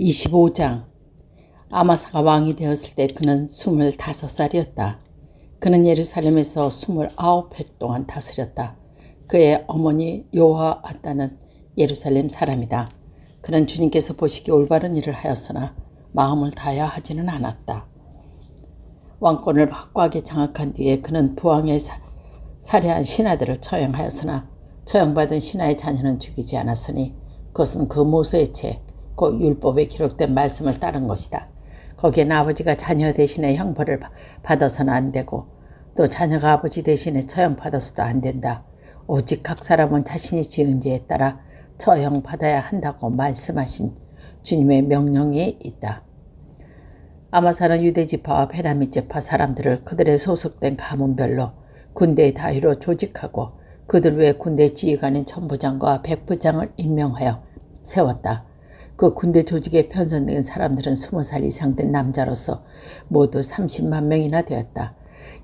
25장 아마사가 왕이 되었을 때 그는 25살이었다. 그는 예루살렘에서 29해 동안 다스렸다. 그의 어머니 요하아따는 예루살렘 사람이다. 그는 주님께서 보시기 올바른 일을 하였으나 마음을 다하여 하지는 않았다. 왕권을 확고하게 장악한 뒤에 그는 부왕의 사, 살해한 신하들을 처형하였으나 처형받은 신하의 자녀는 죽이지 않았으니 그것은 그 모세의 책, 그 율법에 기록된 말씀을 따른 것이다. 거기엔 아버지가 자녀 대신에 형벌을 받아서는 안 되고 또 자녀가 아버지 대신에 처형받아서도 안 된다. 오직 각 사람은 자신이 지은 죄에 따라 처형받아야 한다고 말씀하신 주님의 명령이 있다. 아마사는 유대지파와 베나미 지파 사람들을 그들의 소속된 가문별로 군대의 다위로 조직하고 그들 외 군대 지휘관인 천부장과 백부장을 임명하여 세웠다. 그 군대 조직에 편성된 사람들은 20살 이상 된 남자로서 모두 30만 명이나 되었다.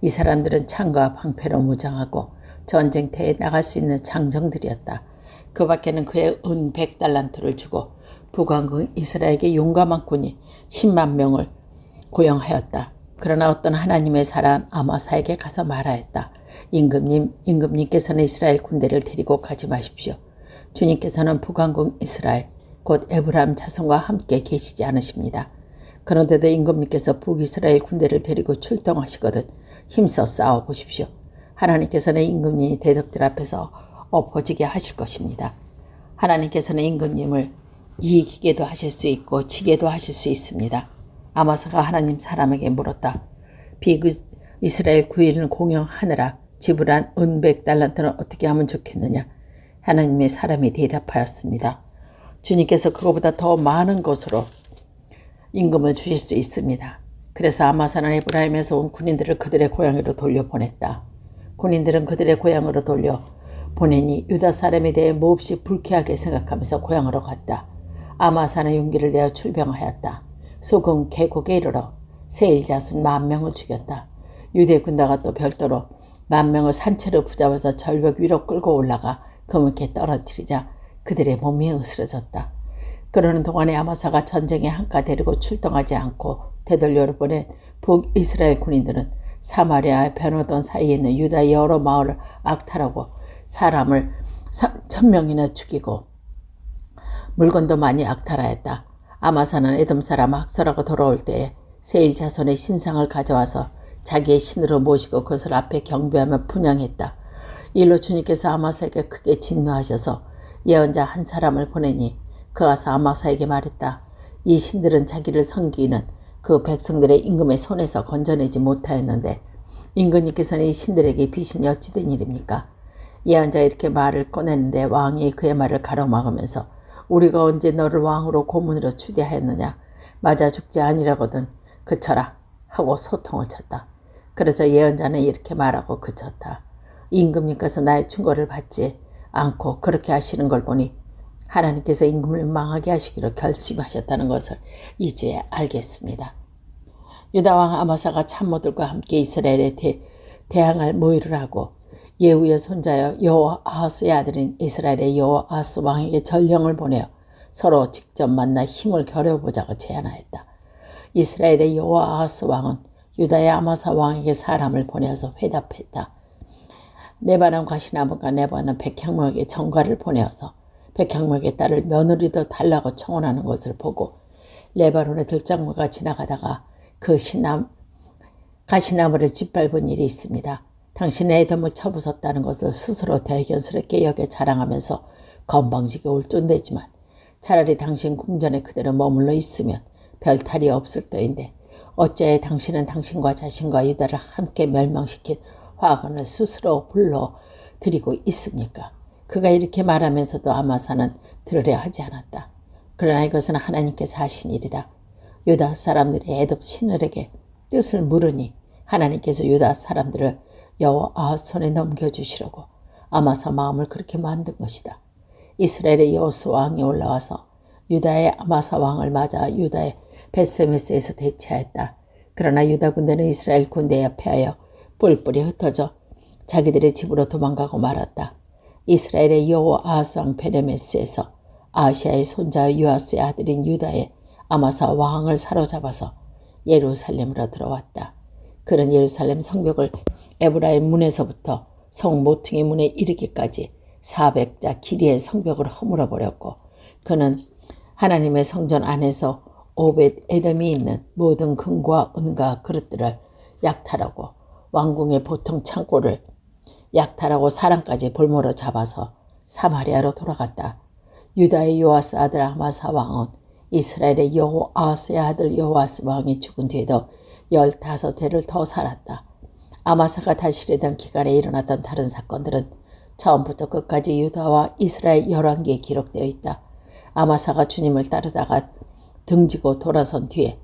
이 사람들은 창과 방패로 무장하고 전쟁터에 나갈 수 있는 장정들이었다. 그 밖에는 그의 은 100달란트를 주고 북왕국 이스라엘에게 용감한 군이 10만 명을 고용하였다. 그러나 어떤 하나님의 사람 아마사에게 가서 말하였다. 임금님, 임금님께서는 이스라엘 군대를 데리고 가지 마십시오. 주님께서는 북왕국 이스라엘, 곧 에브라임 자손과 함께 계시지 않으십니다. 그런데도 임금님께서 북이스라엘 군대를 데리고 출동하시거든 힘써 싸워 보십시오. 하나님께서는 임금님이 대적들 앞에서 엎어지게 하실 것입니다. 하나님께서는 임금님을 이기게도 하실 수 있고 지게도 하실 수 있습니다. 아마사가 하나님 사람에게 물었다. 비이스라엘 구일을 공영하느라 지불한 은백 달란트는 어떻게 하면 좋겠느냐? 하나님의 사람이 대답하였습니다. 주님께서 그거보다 더 많은 것으로 임금을 주실 수 있습니다. 그래서 아마사는 에브라임에서 온 군인들을 그들의 고향으로 돌려보냈다. 군인들은 그들의 고향으로 돌려 보내니 유다 사람에 대해 몹시 불쾌하게 생각하면서 고향으로 갔다. 아마사는 용기를 내어 출병하였다. 소금 계곡에 이르러 세일 자손 만 명을 죽였다. 유대 군다가 또 별도로 만 명을 산채로 붙잡아서 절벽 위로 끌고 올라가 그물게 떨어뜨리자 그들의 몸이 으스러졌다. 그러는 동안에 아마사가 전쟁에 한가 데리고 출동하지 않고 되돌려 보낸 북이스라엘 군인들은 사마리아에 변호던 사이에 있는 유다 여러 마을을 악탈하고 사람을 3천 명이나 죽이고 물건도 많이 악탈하였다. 아마사는 에돔 사람 학설하고 돌아올 때에 세일 자손의 신상을 가져와서 자기의 신으로 모시고 그것을 앞에 경배하며 분양했다. 일로 주님께서 아마사에게 크게 진노하셔서 예언자 한 사람을 보내니 그 가서 아마사에게 말했다. 이 신들은 자기를 섬기는 그 백성들의 임금의 손에서 건져내지 못하였는데 임금님께서는 이 신들에게 비신이 어찌 된 일입니까? 예언자 이렇게 말을 꺼내는데 왕이 그의 말을 가로막으면서 우리가 언제 너를 왕으로 고문으로 추대하였느냐 맞아 죽지 아니라거든 그쳐라 하고 소통을 쳤다. 그러자 예언자는 이렇게 말하고 그쳤다. 임금님께서 나의 충고를 받지 않고 그렇게 하시는 걸 보니 하나님께서 임금을 망하게 하시기로 결심하셨다는 것을 이제 알겠습니다. 유다왕 아마사가 참모들과 함께 이스라엘에 대, 대항할 모의를 하고 예후의 손자여 여호아하스의 아들인 이스라엘의 여호아하스 왕에게 전령을 보내어 서로 직접 만나 힘을 겨뤄보자고 제안하였다. 이스라엘의 여호아하스 왕은 유다의 아마사 왕에게 사람을 보내어서 회답했다. 네바람 가시나무가 네바는 백향목에게 정가를 보내어서 백향목의 딸을 며느리도 달라고 청원하는 것을 보고 레바논의 들장무가 지나가다가 그 시남, 가시나무를 짓밟은 일이 있습니다. 당신의 애덤을 쳐부쉈다는 것을 스스로 대견스럽게 여겨 자랑하면서 건방지게 울존대지만 차라리 당신 궁전에 그대로 머물러 있으면 별 탈이 없을 터인데 어째 당신은 당신과 자신과 유다를 함께 멸망시킨 화관을 스스로 불러 드리고 있습니까? 그가 이렇게 말하면서도 아마사는 들으려 하지 않았다. 그러나 이것은 하나님께서 하신 일이다. 유다 사람들이 애굽 신들에게 뜻을 물으니 하나님께서 유다 사람들을 여호와 손에 넘겨주시려고 아마사 마음을 그렇게 만든 것이다. 이스라엘의 여호수 왕이 올라와서 유다의 아마사 왕을 맞아 유다의 베세메스에서 대체하였다. 그러나 유다 군대는 이스라엘 군대에 패하여 뿔뿔이 흩어져 자기들의 집으로 도망가고 말았다. 이스라엘의 여호아스 왕 베레메스에서 아시아의 손자 유아스의 아들인 유다의 아마사 왕을 사로잡아서 예루살렘으로 들어왔다. 그는 예루살렘 성벽을 에브라임 문에서부터 성 모퉁이 문에 이르기까지 400자 길이의 성벽을 허물어 버렸고 그는 하나님의 성전 안에서 오벳 에돔이 있는 모든 금과 은과 그릇들을 약탈하고 왕궁의 보통 창고를 약탈하고 사람까지 볼모로 잡아서 사마리아로 돌아갔다. 유다의 요아스 아들 아마사 왕은 이스라엘의 여호아스의 아들 여호아스 왕이 죽은 뒤에도 열다섯 해를 더 살았다. 아마사가 다스리던 기간에 일어났던 다른 사건들은 처음부터 끝까지 유다와 이스라엘 열왕기에 기록되어 있다. 아마사가 주님을 따르다가 등지고 돌아선 뒤에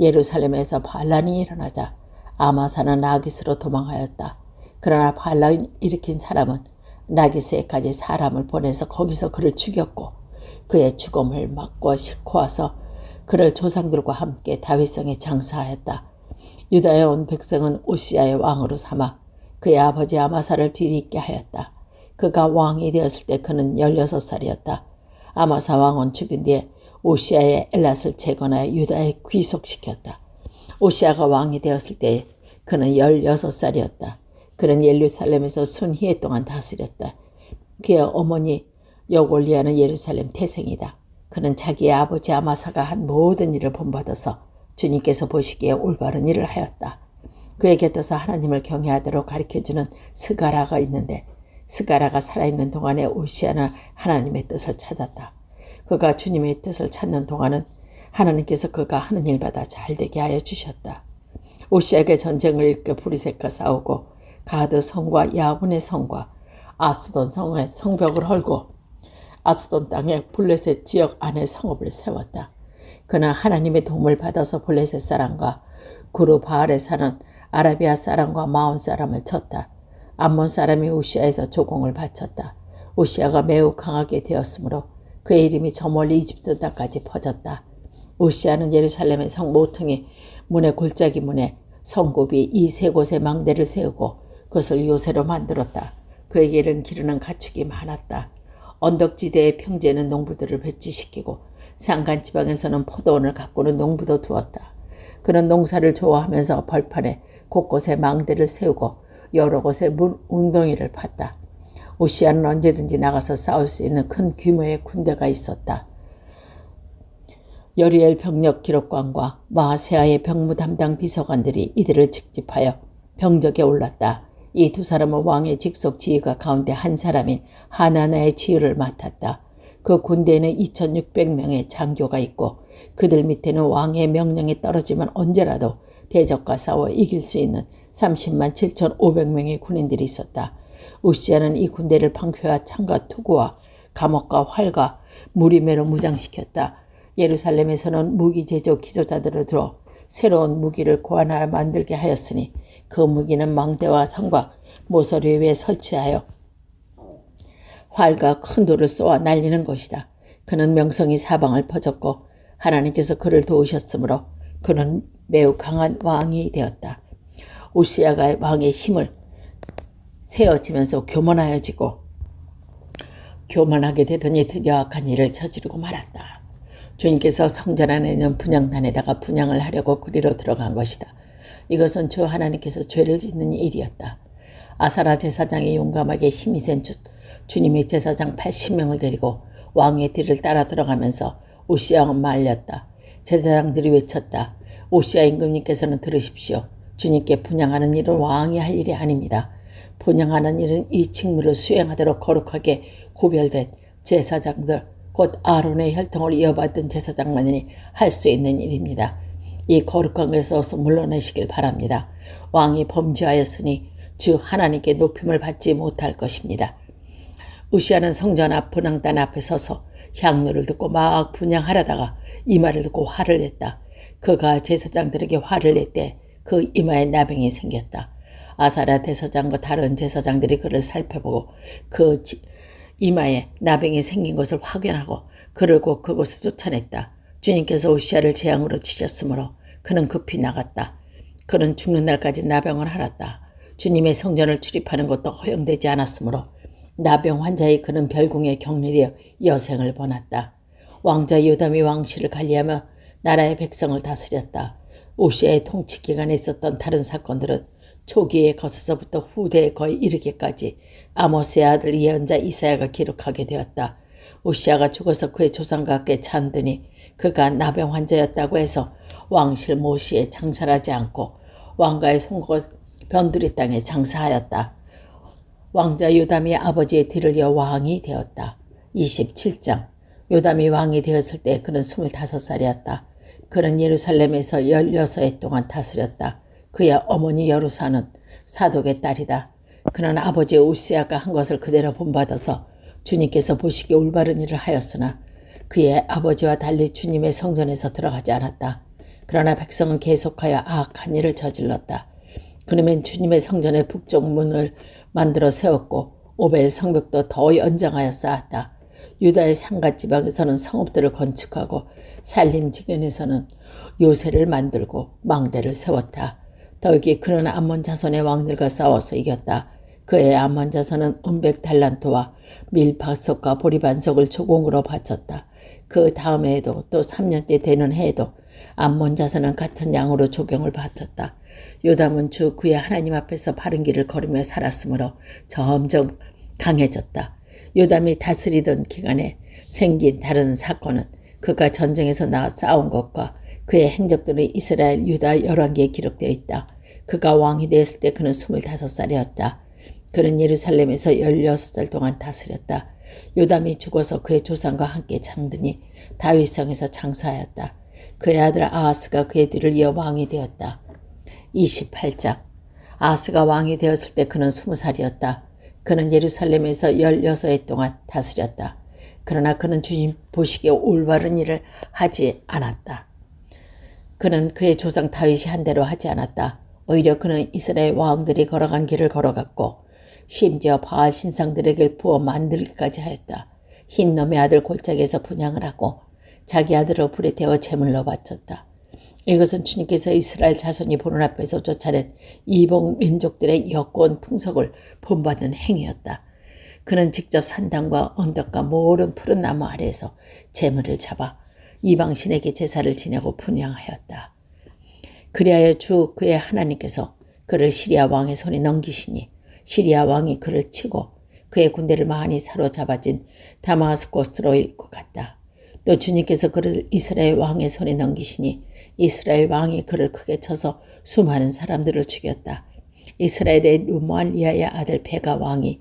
예루살렘에서 반란이 일어나자 아마사는 나기스로 도망하였다. 그러나 반란을 일으킨 사람은 나기스에까지 사람을 보내서 거기서 그를 죽였고 그의 죽음을 막고 싣고 와서 그를 조상들과 함께 다윗성에 장사하였다. 유다에 온 백성은 오시아의 왕으로 삼아 그의 아버지 아마사를 뒤리있게 하였다. 그가 왕이 되었을 때 그는 16살이었다. 아마사 왕은 죽은 뒤에 오시아의 엘랏을 재건하여 유다에 귀속시켰다. 오시아가 왕이 되었을 때 그는 16살이었다. 그는 예루살렘에서 순희해 동안 다스렸다. 그의 어머니 여골리아는 예루살렘 태생이다. 그는 자기의 아버지 아마사가 한 모든 일을 본받아서 주님께서 보시기에 올바른 일을 하였다. 그의 곁에서 하나님을 경외하도록 가르쳐주는 스가라가 있는데 스가라가 살아있는 동안에 오시아는 하나님의 뜻을 찾았다. 그가 주님의 뜻을 찾는 동안은 하나님께서 그가 하는 일마다 잘 되게 하여 주셨다. 오시아에게 전쟁을 일으켜 브리세카 싸우고 가드 성과 야분의 성과 아스돈 성의 성벽을 헐고 아스돈 땅의 블레셋 지역 안에 성읍을 세웠다. 그는 하나님의 도움을 받아서 블레셋 사람과 구루 바알에 사는 아라비아 사람과 마온 사람을 쳤다. 암몬 사람이 우시아에서 조공을 바쳤다. 우시아가 매우 강하게 되었으므로 그의 이름이 저 멀리 이집트 땅까지 퍼졌다. 우시아는 예루살렘의 성 모퉁이 문의 골짜기 문에 성굽이 이세 곳에 망대를 세우고 그것을 요새로 만들었다. 그에게 이른 기르는 가축이 많았다. 언덕지대의 평지에는 농부들을 배치시키고 산간 지방에서는 포도원을 가꾸는 농부도 두었다. 그는 농사를 좋아하면서 벌판에 곳곳에 망대를 세우고 여러 곳에 물 웅덩이를 팠다. 우시아는 언제든지 나가서 싸울 수 있는 큰 규모의 군대가 있었다. 여리엘 병력 기록관과 마세아의 병무 담당 비서관들이 이들을 직집하여 병적에 올랐다. 이 두 사람은 왕의 직속 지휘가 가운데 한 사람인 하나나의 지휘를 맡았다. 그 군대에는 2600명의 장교가 있고 그들 밑에는 왕의 명령이 떨어지면 언제라도 대적과 싸워 이길 수 있는 30만 7,500명의 군인들이 있었다. 우시아는 이 군대를 방패와 창과 투구와 감옥과 활과 무리매로 무장시켰다. 예루살렘에서는 무기 제조 기조자들을 들어 새로운 무기를 고안하여 만들게 하였으니 그 무기는 망대와 성곽, 모서리 위에 설치하여 활과 큰 돌을 쏘아 날리는 것이다. 그는 명성이 사방을 퍼졌고 하나님께서 그를 도우셨으므로 그는 매우 강한 왕이 되었다. 우시아가 왕의 힘을 세어지면서 교만하여지고 교만하게 되더니 드디어 악한 일을 저지르고 말았다. 주님께서 성전 안에 있는 분양단에다가 분양을 하려고 그리로 들어간 것이다. 이것은 주 하나님께서 죄를 짓는 일이었다. 아사라 제사장이 용감하게 힘이 센 주, 주님의 제사장 80명을 데리고 왕의 뒤를 따라 들어가면서 오시아가 말렸다. 제사장들이 외쳤다. 오시아 임금님께서는 들으십시오. 주님께 분양하는 일은 왕이 할 일이 아닙니다. 분양하는 일은 이 직무를 수행하도록 거룩하게 구별된 제사장들, 곧 아론의 혈통을 이어받은 제사장만이 할 수 있는 일입니다. 이 거룩한 것에서 어서 물러나시길 바랍니다. 왕이 범죄하였으니 주 하나님께 높임을 받지 못할 것입니다. 우시아는 성전 앞 분향단 앞에 서서 향료를 듣고 막 분양하려다가 이 말을 듣고 화를 냈다. 그가 제사장들에게 화를 냈대 그 이마에 나병이 생겼다. 아사라 대사장과 다른 제사장들이 그를 살펴보고 그 이마에 나병이 생긴 것을 확인하고 그를 곧 그곳에 쫓아냈다. 주님께서 오시아를 재앙으로 치셨으므로 그는 급히 나갔다. 그는 죽는 날까지 나병을 앓았다. 주님의 성전을 출입하는 것도 허용되지 않았으므로 나병 환자의 그는 별궁에 격리되어 여생을 보냈다. 왕자 요담이 왕실을 관리하며 나라의 백성을 다스렸다. 오시아의 통치 기간에 있었던 다른 사건들은 초기에 거서서부터 후대에 거의 이르기까지 아모스의 아들 예언자 이사야가 기록하게 되었다. 오시아가 죽어서 그의 조상과 함께 잠드니 그가 나병 환자였다고 해서 왕실 모시에 장사하지 않고 왕가의 송곳 변두리 땅에 장사하였다. 왕자 요담이 아버지의 뒤를 이어 왕이 되었다. 27장 요담이 왕이 되었을 때 그는 25살이었다. 그는 예루살렘에서 16해 동안 다스렸다. 그의 어머니 여루사는 사독의 딸이다. 그는 아버지 우시아가 한 것을 그대로 본받아서 주님께서 보시기에 올바른 일을 하였으나 그의 아버지와 달리 주님의 성전에서 들어가지 않았다. 그러나 백성은 계속하여 악한 일을 저질렀다. 그러면 주님의 성전의 북쪽 문을 만들어 세웠고 오벨 성벽도 더 연장하여 쌓았다. 유다의 상가 지방에서는 성읍들을 건축하고 살림 지견에서는 요새를 만들고 망대를 세웠다. 더욱이 그는 암몬 자손의 왕들과 싸워서 이겼다. 그의 암몬 자손은 은백 달란트와 밀밭석과 보리반석을 조공으로 바쳤다. 그 다음 해에도 또 3년째 되는 해에도 암몬 자손은 같은 양으로 조경을 바쳤다. 요담은 주 그의 하나님 앞에서 바른 길을 걸으며 살았으므로 점점 강해졌다. 요담이 다스리던 기간에 생긴 다른 사건은 그가 전쟁에서 나와 싸운 것과 그의 행적들은 이스라엘 유다 열왕기에 기록되어 있다. 그가 왕이 되었을 때 그는 25살이었다. 그는 예루살렘에서 16살 동안 다스렸다. 요담이 죽어서 그의 조상과 함께 잠드니 다윗성에서 장사하였다. 그의 아들 아하스가 그의 뒤를 이어 왕이 되었다. 28장 아하스가 왕이 되었을 때 그는 20살이었다. 그는 예루살렘에서 16해 동안 다스렸다. 그러나 그는 주님 보시기에 올바른 일을 하지 않았다. 그는 그의 조상 다윗이 한 대로 하지 않았다. 오히려 그는 이스라엘 왕들이 걸어간 길을 걸어갔고 심지어 바알 신상들에게 부어 만들기까지 하였다. 흰 놈의 아들 골짜기에서 분양을 하고 자기 아들을 불에 태워 제물로 바쳤다. 이것은 주님께서 이스라엘 자손이 보는 앞에서 쫓아낸 이복 민족들의 여권 풍속을 본받는 행위였다. 그는 직접 산당과 언덕과 모든 푸른 나무 아래에서 제물을 잡아 이방신에게 제사를 지내고 분양하였다. 그리하여 주 그의 하나님께서 그를 시리아 왕의 손에 넘기시니 시리아 왕이 그를 치고 그의 군대를 많이 사로잡아진 다마스코스로 일고 갔다. 또 주님께서 그를 이스라엘 왕의 손에 넘기시니 이스라엘 왕이 그를 크게 쳐서 수많은 사람들을 죽였다. 이스라엘의 루모알리아의 아들 베가 왕이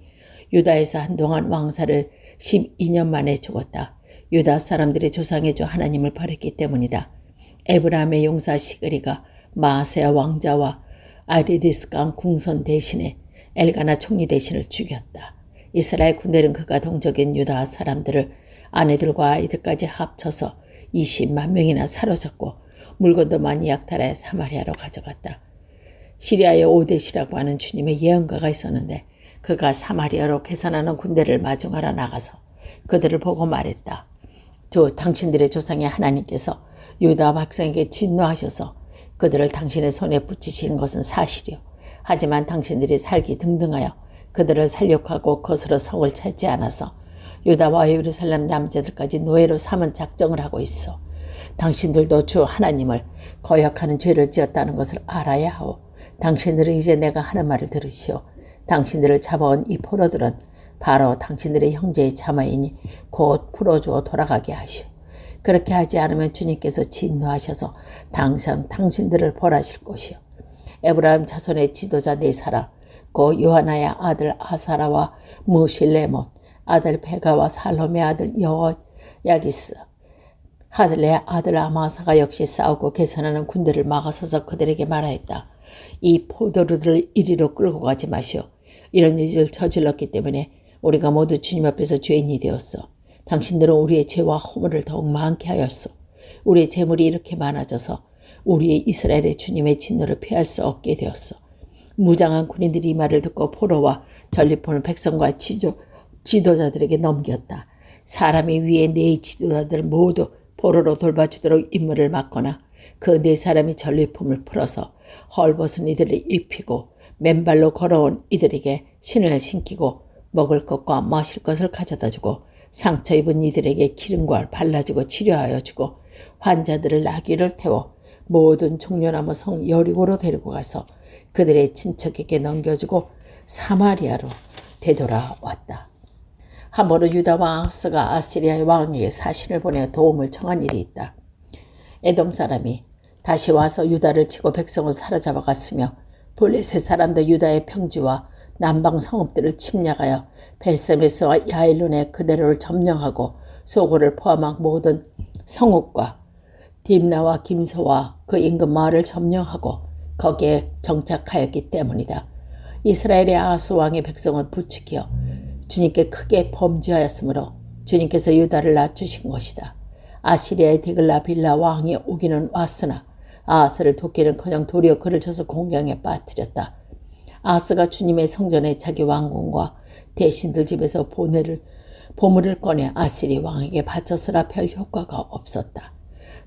유다에서 한동안 왕사를 12년 만에 죽었다. 유다 사람들의 조상의 주 하나님을 버렸기 때문이다. 에브라함의 용사 시그리가 마세아 왕자와 아리리스 강 궁선 대신에 엘가나 총리 대신을 죽였다. 이스라엘 군대는 그가 동족인 유다 사람들을 아내들과 아이들까지 합쳐서 20만 명이나 사로잡고 물건도 많이 약탈해 사마리아로 가져갔다. 시리아의 오데시라고 하는 주님의 예언가가 있었는데 그가 사마리아로 계산하는 군대를 마중하러 나가서 그들을 보고 말했다. 저 당신들의 조상의 하나님께서 유다 백성에게 진노하셔서 그들을 당신의 손에 붙이신 것은 사실이요. 하지만 당신들이 살기 등등하여 그들을 살육하고 것으로 성을 찾지 않아서 유다와 예루살렘 남자들까지 노예로 삼은 작정을 하고 있어. 당신들도 주 하나님을 거역하는 죄를 지었다는 것을 알아야 하오. 당신들은 이제 내가 하는 말을 들으시오. 당신들을 잡아온 이 포로들은 바로 당신들의 형제의 자마이니 곧 풀어주어 돌아가게 하시오. 그렇게 하지 않으면 주님께서 진노하셔서 당장 당신들을 벌하실 것이오. 에브라임 자손의 지도자 네 사람, 고 요하나의 아들 아사라와 무실레몬, 아들 베가와 살롬의 아들 여야기스, 하들레의 아들 아마사가 역시 싸우고 계산하는 군대를 막아서서 그들에게 말하였다. 이 포도르들을 이리로 끌고 가지 마시오. 이런 일을 저질렀기 때문에 우리가 모두 주님 앞에서 죄인이 되었어. 당신들은 우리의 죄와 허물을 더욱 많게 하였어. 우리의 재물이 이렇게 많아져서 우리의 이스라엘의 주님의 진노를 피할 수 없게 되었어. 무장한 군인들이 이 말을 듣고 포로와 전리품을 백성과 지도, 지도자들에게 넘겼다. 사람이 위에 네 지도자들 모두 포로로 돌봐주도록 임무를 맡거나 그 네 사람이 전리품을 풀어서 헐벗은 이들을 입히고 맨발로 걸어온 이들에게 신을 신기고 먹을 것과 마실 것을 가져다 주고 상처 입은 이들에게 기름과 발라주고 치료하여 주고 환자들을 나귀를 태워 모든 종려나무 성 여리고로 데리고 가서 그들의 친척에게 넘겨주고 사마리아로 되돌아왔다. 함부로 유다 왕 아스가 아시리아의 왕에게 사신을 보내 도움을 청한 일이 있다. 에돔 사람이 다시 와서 유다를 치고 백성을 사로잡아 갔으며 블레셋 사람도 유다의 평지와 남방 성읍들을 침략하여 벨세메스와 야일론의 그대로를 점령하고 소고를 포함한 모든 성읍과 딥나와 김서와 그 인근 마을을 점령하고 거기에 정착하였기 때문이다. 이스라엘의 아하스 왕의 백성을 부추겨 주님께 크게 범죄하였으므로 주님께서 유다를 낮추신 것이다. 아시리아의 디글라 빌라 왕이 오기는 왔으나 아하스를 돕기는커녕 도리어 그를 쳐서 공경에 빠뜨렸다. 아하스가 주님의 성전에 자기 왕궁과 대신들 집에서 보내를 보물을 꺼내 아시리 왕에게 바쳤으나 별 효과가 없었다.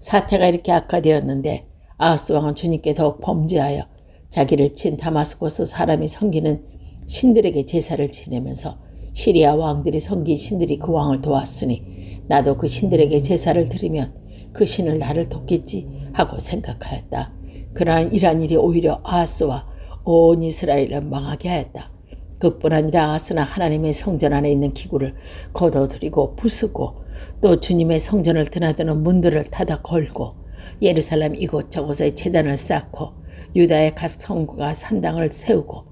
사태가 이렇게 악화되었는데 아하스 왕은 주님께 더욱 범죄하여 자기를 친 다마스코스 사람이 섬기는 신들에게 제사를 지내면서 시리아 왕들이 섬긴 신들이 그 왕을 도왔으니 나도 그 신들에게 제사를 드리면 그 신을 나를 돕겠지 하고 생각하였다. 그러나 이러한 일이 오히려 아하스와 온 이스라엘을 망하게 하였다. 그뿐 아니라 아하스는 하나님의 성전 안에 있는 기구를 걷어들이고 부수고 또 주님의 성전을 드나드는 문들을 닫아 걸고 예루살렘 이곳저곳에 재단을 쌓고 유다의 각 성구가 산당을 세우고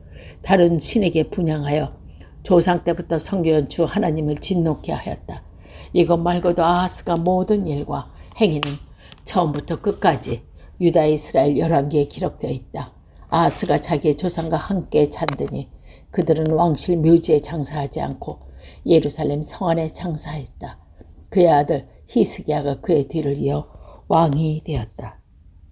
다른 신에게 분양하여 조상 때부터 성교한 주 하나님을 진노케 하였다. 이것 말고도 아하스가 모든 일과 행위는 처음부터 끝까지 유다 이스라엘 열왕기에 기록되어 있다. 아하스가 자기의 조상과 함께 잔드니 그들은 왕실 묘지에 장사하지 않고 예루살렘 성 안에 장사했다. 그의 아들 히스기야가 그의 뒤를 이어 왕이 되었다.